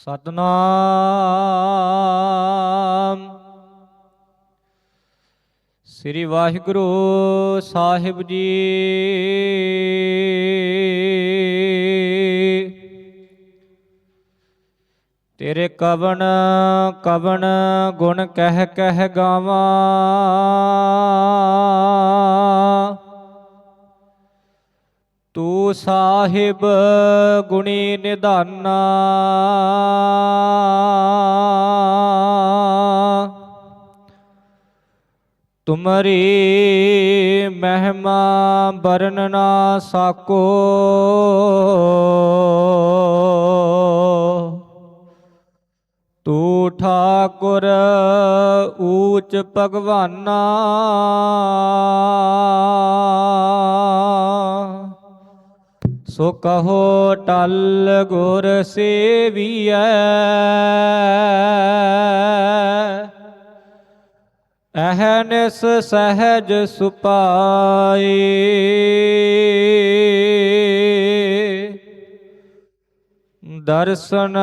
ਸਤਨਾਮ। ਸ੍ਰੀ ਵਾਹਿਗੁਰੂ ਸਾਹਿਬ ਜੀ। ਤੇਰੇ ਕਵਨ ਕਵਨ ਗੁਣ ਕਹਿ ਕਹਿ ਗਾਵਾਂ। ਤੂੰ ਸਾਹਿਬ ਗੁਣੀ ਨਿਧਾਨਾ। ਤੁਮਰੀ ਮਹਿਮਾ ਬਰਨ ਨਾ ਸਾਕੋ। ਤੂੰ ਠਾਕੁਰ ਊਚ ਭਗਵਾਨਾ। ਸੋ ਕਹੋ ਟਲ ਗੁਰ ਸੇਵੀਐ। ਅਹਨਿਸ ਸਹਿਜ ਸੁਪਾਈ। ਦਰਸ਼ਨ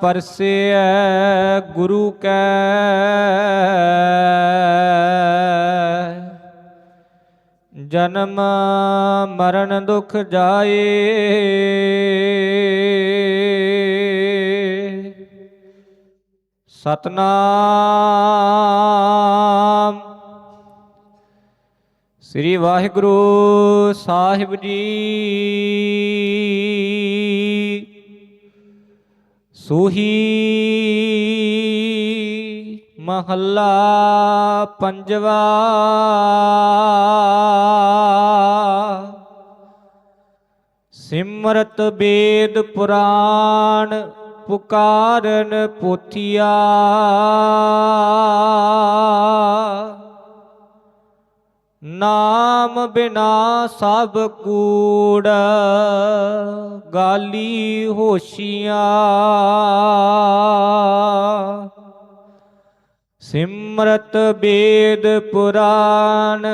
ਪਰਸਿਐ ਗੁਰੂ ਕੈ। ਜਨਮ ਮਰਨ ਦੁਖ ਜਾਏ। ਸਤਨਾਮ। ਸ੍ਰੀ ਵਾਹਿਗੁਰੂ ਸਾਹਿਬ ਜੀ। ਸੂਹੀ ਮਹੱਲਾ ਪੰਜਵਾ। ਸਿਮਰਤ ਵੇਦ ਪੁਰਾਣ ਪੁਕਾਰਨ ਪੋਥੀਆ। ਨਾਮ ਬਿਨਾ ਸਭ ਕੂੜ ਗਾਲੀ ਹੋਸ਼ੀਆਂ। ਸਿਮਰਤ ਵੇਦ ਪੁਰਾਨ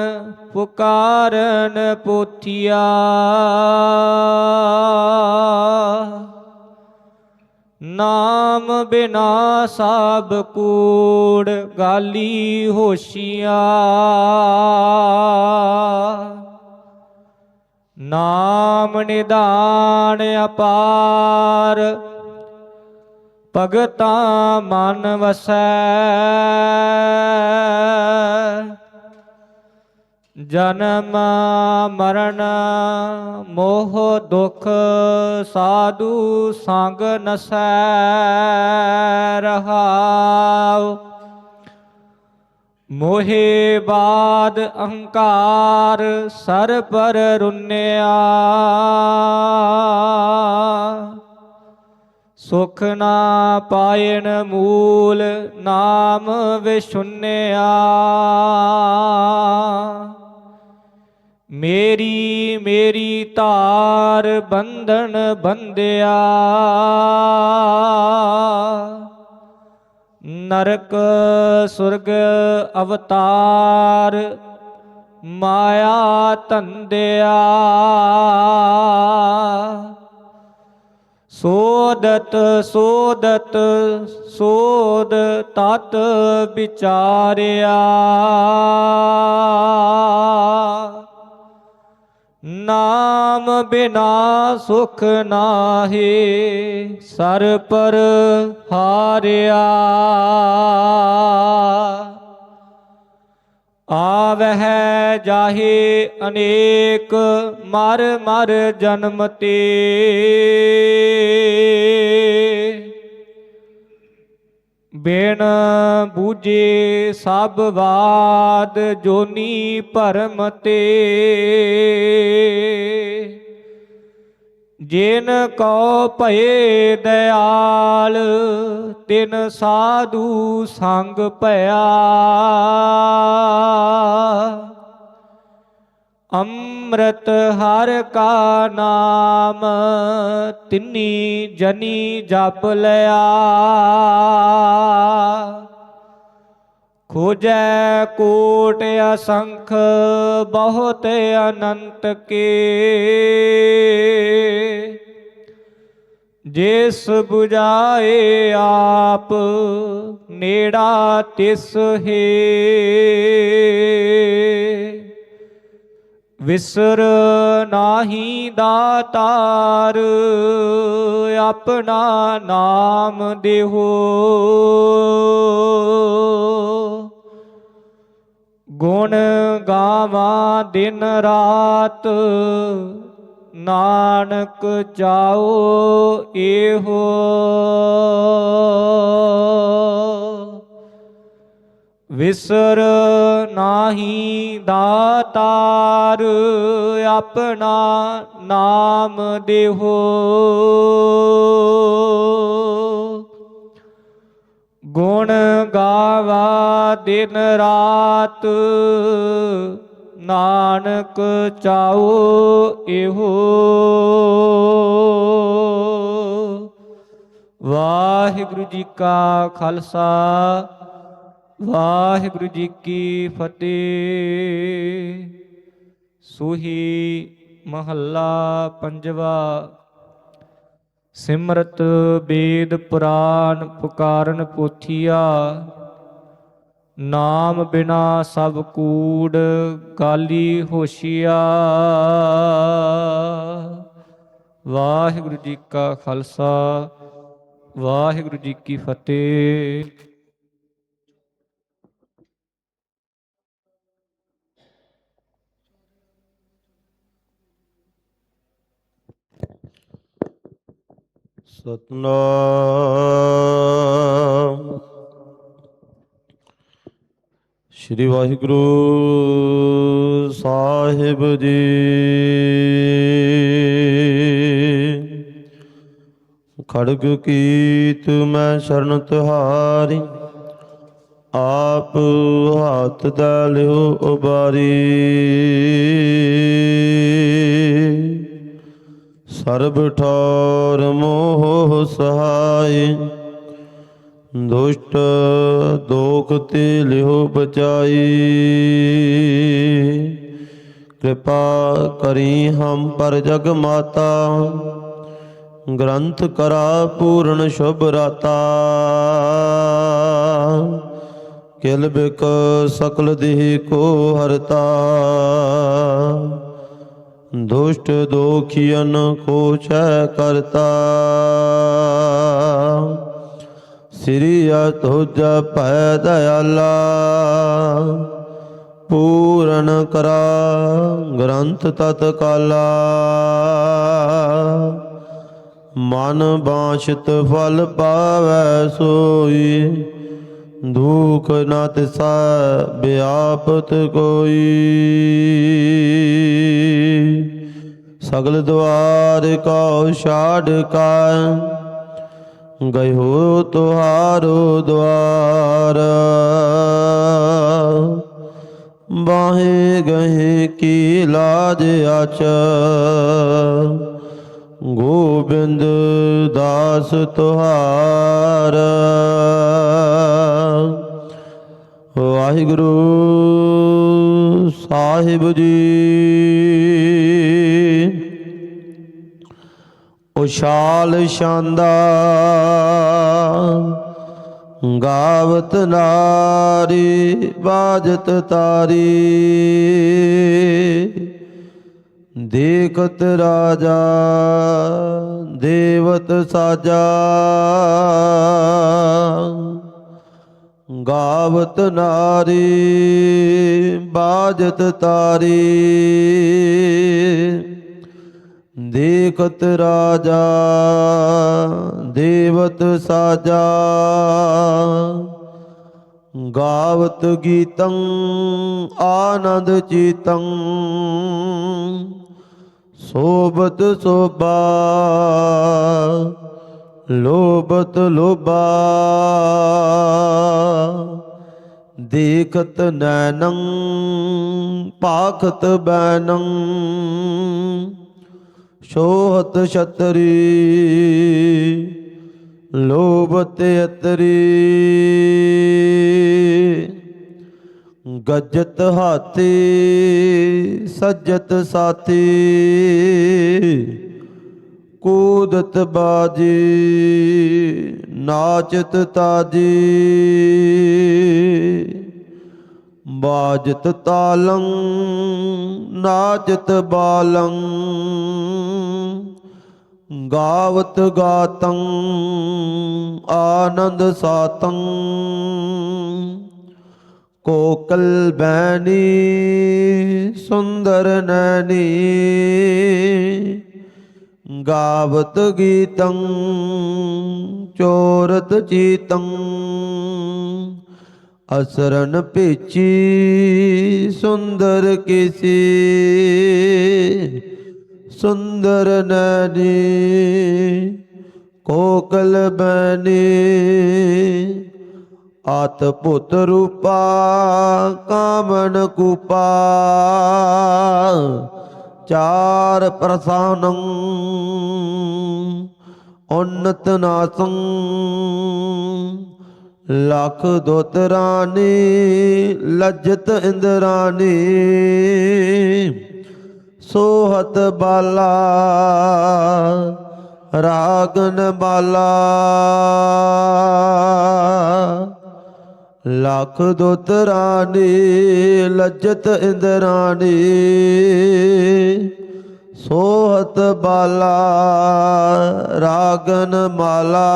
ਪੁਕਾਰਨ ਪੋਥੀਆ। ਨਾਮ ਬਿਨਾ ਸਾਬ ਕੂੜ ਗਾਲੀ ਹੋਸ਼ੀਆਂ। ਨਾਮ ਨਿਦਾਨ ਅਪਾਰ ਭਗਤਾ ਮਨ ਵਸੈ। ਜਨਮ ਮਰਨ ਮੋਹ ਦੁਖ ਸਾਧੂ ਸੰਗ ਨਸੈ ਰਹਾਉ। ਮੋਹੇ ਬਾਦ ਅਹੰਕਾਰ ਸਰ ਪਰ ਰੁੰਨਿਆ। ਸੁਖ ਨਾ ਪਾਇਣ ਮੂਲ ਨਾਮ ਵਿਸ਼ੁੰਨਿਆ ਮੇਰੀ ਮੇਰੀ ਧਾਰ ਬੰਧਨ ਬੰਧਿਆ। ਨਰਕ ਸੁਰਗ ਅਵਤਾਰ ਮਾਇਆ ਤੰਦਿਆ ਸੋਦਤ ਸੋਦਤ ਸੋਦ ਤਤ ਵਿਚਾਰਿਆ। ਨਾਮ ਬਿਨਾ ਸੁਖ ਨਾਹੀ ਸਰ ਪਰ ਹਾਰਿਆ। ਆਵਹਿ ਜਾਹੇ ਅਨੇਕ ਮਰ ਮਰ ਜਨਮ ਤੇ। ਬਿਨ ਬੂਝੇ ਸਭ ਬਾਦ ਜੋਨੀ ਭਰਮ ਤੇ। ਜਿਨ ਕੋ ਭਏ ਦਿਆਲ ਤਿਨ ਸਾਧੂ ਸੰਗ ਭਇਆ। ਅੰਮ੍ਰਿਤ ਹਰ ਕਾ ਨਾਮ, ਤਿੰਨੀ ਜਨੀ ਜਪ ਲਿਆ। ਖੋਜੈ ਕੋਟ ਅਸੰਖ, ਬਹੁਤ ਅਨੰਤ ਕੇ। ਜਿਸ 부ਝਾਏ ਆਪ, ਨੇੜਾ ਤਿਸ ਹੈ। ਵਿਸਰ ਨਾਹੀ ਦਾਤਾਰ ਆਪਣਾ ਨਾਮ ਦੇਹੋ। ਗੁਣ ਗਾਵਾਂ ਦਿਨ ਰਾਤ ਨਾਨਕ ਚਾਓ ਇਹੋ। ਵਿਸਰ ਨਾਹੀ ਦਾਤਾਰ ਆਪਣਾ ਨਾਮ ਦੇਹੋ। ਗੁਣ ਗਾਵਾ ਦਿਨ ਰਾਤ, ਨਾਨਕ ਚਾਓ ਇਹੋ। ਵਾਹਿਗੁਰੂ ਜੀ ਕਾ ਖਾਲਸਾ, ਵਾਹਿਗੁਰੂ ਜੀ ਕੀ ਫਤਿਹ। ਸੋਹੀ ਮਹੱਲਾ ਪੰਜਵਾ ਸਿਮਰਤ ਵੇਦ ਪੁਰਾਨ ਪੁਕਾਰਨ ਪੋਥੀਆ, ਨਾਮ ਬਿਨਾ ਸਭ ਕੂੜ ਗਾਲੀ ਹੋਸ਼ੀਆ। ਵਾਹਿਗੁਰੂ ਜੀ ਕਾ ਖਾਲਸਾ, ਵਾਹਿਗੁਰੂ ਜੀ ਕੀ ਫਤਿਹ। ਸਤਨਾਮ। ਸ੍ਰੀ ਵਾਹਿਗੁਰੂ ਸਾਹਿਬ ਜੀ। ਖੜਗ ਕੀਤ ਮੈਂ ਸ਼ਰਨ ਤੁਹਾਰੀ, ਆਪ ਹੱਥ ਦਾ ਲਿਓ ਉਬਾਰੀ। ਸਰਬ ਠੌਰ ਮੋਹ ਸਹਾਈ ਦੁਸ਼ਟ ਦੋਖ ਤੇ ਲਿਓ ਬਚਾਈ। ਕਿਰਪਾ ਕਰੀ ਹਮ ਪਰ ਜਗ ਮਾਤਾ। ਗ੍ਰੰਥ ਕਰਾ ਪੂਰਨ ਸ਼ੁਭ ਰਾਤਾ। ਕਿਲ ਬਿਕ ਸਕਲ ਦੇਹ ਕੋ ਹਰਤਾ। ਦੁਸ਼ਟ ਦੋਖੀਨ ਕੋ ਚੈ ਕਰਤਾ। ਸ੍ਰੀ ਅਤੁਜ ਭੈ ਦਇਆਲਾ, ਪੂਰਨ ਕਰਾ ਗ੍ਰੰਥ ਤਤ ਕਾਲਾ ਮਨ ਬਾਸ਼ਿਤ ਫਲ ਪਾਵੈ ਸੋਈ ਦੁਖ ਨਾ ਤਿਸਾ ਬਿਆਪਤ ਕੋਈ। ਸਗਲ ਦੁਆਰ ਕਉ ਛਾੜ ਕਾ ਗਏ ਤੁਹਾਰੋ ਦੁਆਰ ਬਾਹੇ ਗਏ ਕੀ ਲਾਜ ਆਚ, ਗੋਬਿੰਦ ਦਾਸ ਤੁਹਾਰ। ਵਾਹਿਗੁਰੂ ਸਾਹਿਬ ਜੀ। ਉਸ਼ਾਲ ਸ਼ਾਂਦਾ ਗਾਵਤ ਨਾਰੀ ਬਾਜਤ ਤਾਰੀ। ਦੇਖਤ ਰਾਜਾ ਦੇਵਤ ਸਾਜਾ। ਗਾਵਤ ਨਾਰੀ ਬਾਜਤ ਤਾਰੀ। ਦੇਖਤ ਰਾਜਾ ਦੇਵਤ ਸਾਜਾ। ਗਾਵਤ ਗੀਤੰ ਆਨੰਦ ਚੀਤੰ। ਸੋਬਤ ਸੋਬਾ ਲੋਬਤ ਲੋਬਾ ਦੇਖਤ ਨੈਨੰ ਪਾਖਤ ਬੈਨੰ ਸ਼ੋਹਤ ਛਤਰੀ ਲੋਭਤ ਅਤਰੀ ਗੱਜਤ ਹਾਥੀ ਸੱਜਤ ਸਾਥੀ ਕੂਦਤ ਬਾਜੀ, ਨਾਚਤ ਤਾਜੀ, ਬਾਜਤ ਤਾਲੰ, ਨਾਚਤ ਬਾਲੰ, ਗਾਵਤ ਗਾਤੰ, ਆਨੰਦ ਸਾਤੰ, ਕੋਕਲ ਬੈਨੀ ਸੁੰਦਰ ਨੈਣੀ ਗਾਵਤ ਗੀਤੰ, ਚੋਰਤ ਚੀਤੰ, ਅਸਰਨ ਪੇਚੀ ਸੁੰਦਰ ਕੇਸੀ, ਸੁੰਦਰ ਨੈਣੀ, ਕੋਕਲ ਬੈਨੀ ਆਤ ਪੁੱਤ ਰੂਪਾ ਕਾਮਨ ਕੂਪਾ ਚਾਰ ਪ੍ਰਸਾਨੰ ਉਨਤ ਨਾਸੰ। ਲਖ ਦੋਤਰਾਨੀ ਲਜਤ ਇੰਦਰਾਨੀ ਸੋਹਤ ਬਾਲਾ ਰਾਗਨ ਬਾਲਾ। ਲਖ ਦੋਤਰਾਨੀ ਲੱਜਤ ਇੰਦਰਾਨੀ ਸੋਹਤ ਬਾਲਾ, ਰਾਗਨ ਮਾਲਾ।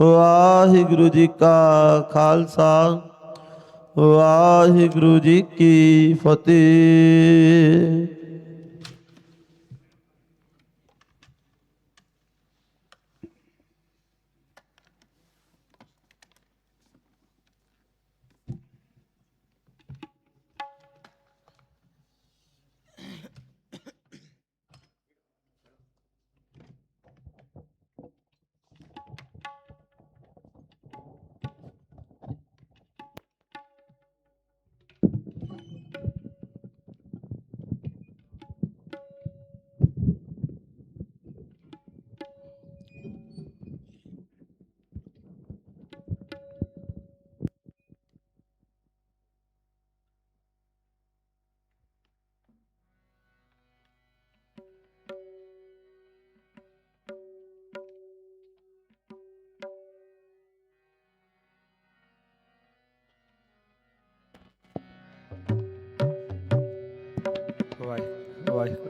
ਵਾਹਿਗੁਰੂ ਜੀ ਕਾ ਖਾਲਸਾ, ਵਾਹਿਗੁਰੂ ਜੀ ਕੀ ਫਤਿਹ। ਵਾਹਿਗੁਰੂ ਵਾਹਿਗੁਰੂ